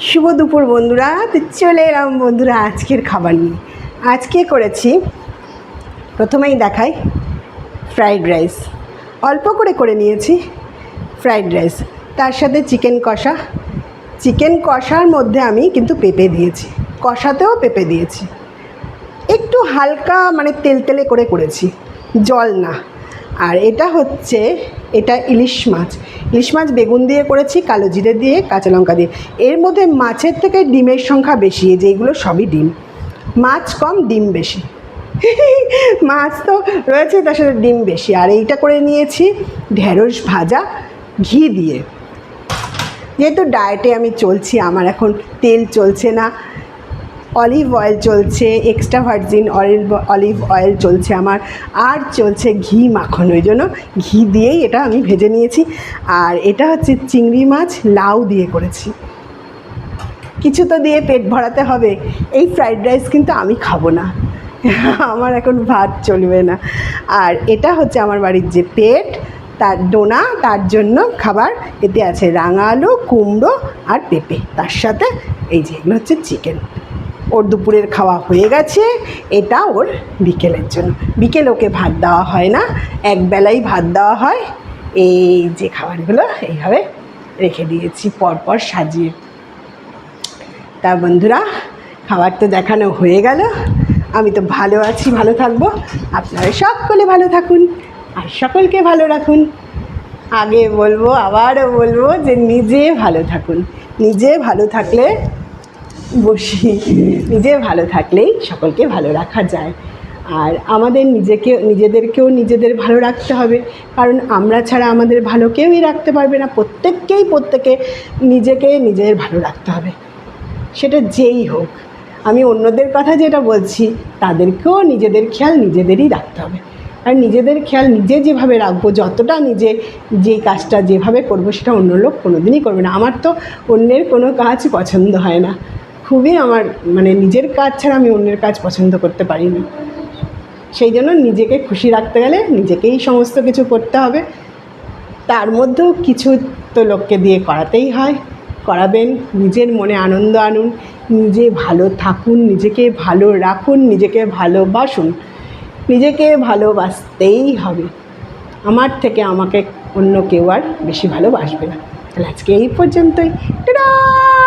শুভ দুপুর বন্ধুরা চলে এলাম বন্ধুরা আজকের খাবার নিয়ে। আজকে করেছি, প্রথমেই দেখাই ফ্রাইড রাইস অল্প করে করে নিয়েছি ফ্রাইড রাইস তার সাথে চিকেন কষা। চিকেন কষার মধ্যে আমি কিন্তু পেঁপে দিয়েছি। কষাতেও পেঁপে দিয়েছি। একটু হালকা মানে তেলতেলে করে করেছি। জল না। আর এটা হচ্ছে, এটা ইলিশ মাছ। ইলিশ মাছ বেগুন দিয়ে করেছি, কালো জিরে দিয়ে, কাঁচা লঙ্কা দিয়ে। এর মধ্যে মাছের থেকে ডিমের সংখ্যা বেশি, এই যে এগুলো সবই ডিম। মাছ কম, ডিম বেশি। মাছ তো রয়েছে, তার সাথে ডিম বেশি। আর এইটা করে নিয়েছি ঢেঁড়স ভাজা, ঘি দিয়ে। যেহেতু ডায়েটে আমি চলছি, আমার এখন তেল চলছে না অলিভ অয়েল চলছে, extra virgin oil olive oil চলছে আমার, আর চলছে ঘি মাখন, ওই জন্য ঘি দিয়েই এটা আমি ভেজে নিয়েছি। আর এটা হচ্ছে চিংড়ি মাছ, লাউ দিয়ে করেছি। কিছু তো দিয়ে পেট ভরাতে হবে, এই ফ্রাইড রাইস কিন্তু আমি খাব না। আমার এখন ভাত চলবে না। আর এটা হচ্ছে আমার বাড়ির যে পেট, তার ডোনা, তার জন্য খাবার, এতে আছে রাঙা আলু, কুমড়ো আর পেঁপে, তার সাথে এই যে এগুলো হচ্ছে চিকেন। ওর দুপুরের খাওয়া হয়ে গেছে। এটা ওর বিকেলের জন্য। বিকেল ওকে ভাত দেওয়া হয় না। একবেলাই ভাত দেওয়া হয়। এই যে খাবারগুলো এইভাবে রেখে দিয়েছি, পরপর সাজিয়ে। তা বন্ধুরা, খাবার তো দেখানো হয়ে গেল। আমি তো ভালো আছি, ভালো থাকব। আপনারা সকলে ভালো থাকুন আর সকলকে ভালো রাখুন। আগে বলব, আবারও বলব যে নিজে ভালো থাকুন। নিজে ভালো থাকলে বসি। নিজে ভালো থাকলেই সকলকে ভালো রাখা যায়। আর আমাদের নিজেকে, নিজেদেরকেও নিজেদের ভালো রাখতে হবে। কারণ আমরা ছাড়া আমাদের ভালো কেউই রাখতে পারবে না। প্রত্যেককেই প্রত্যেকে নিজেকে নিজের ভালো রাখতে হবে। সেটা যেই হোক। আমি অন্যদের কথা যেটা বলছি, তাদেরকেও নিজেদের খেয়াল নিজেদেরই রাখতে হবে। আর নিজেদের খেয়াল নিজে যেভাবে রাখব, যতটা নিজে যেই কাজটা যেভাবে করব, সেটা অন্য লোক কোনো দিনই করবে না। আমার তো অন্যের কোনো কাজ পছন্দ হয় না। খুবই আমার মানে নিজের কাজ ছাড়া আমি অন্যের কাজ পছন্দ করতে পারি না সেই জন্য নিজেকে খুশি রাখতে গেলে নিজেকেই সমস্ত কিছু করতে হবে। তার মধ্যেও কিছু তো লোককে দিয়ে করাতেই হয়। করাবেন, নিজের মনে আনন্দ আনুন, নিজে ভালো থাকুন, নিজেকে ভালো রাখুন, নিজেকে ভালোবাসুন। নিজেকে ভালোবাসতেই হবে। আমার থেকে আমাকে অন্য কেউ আর বেশি ভালোবাসবে না। তাহলে আজকে এই পর্যন্তই। টাটা!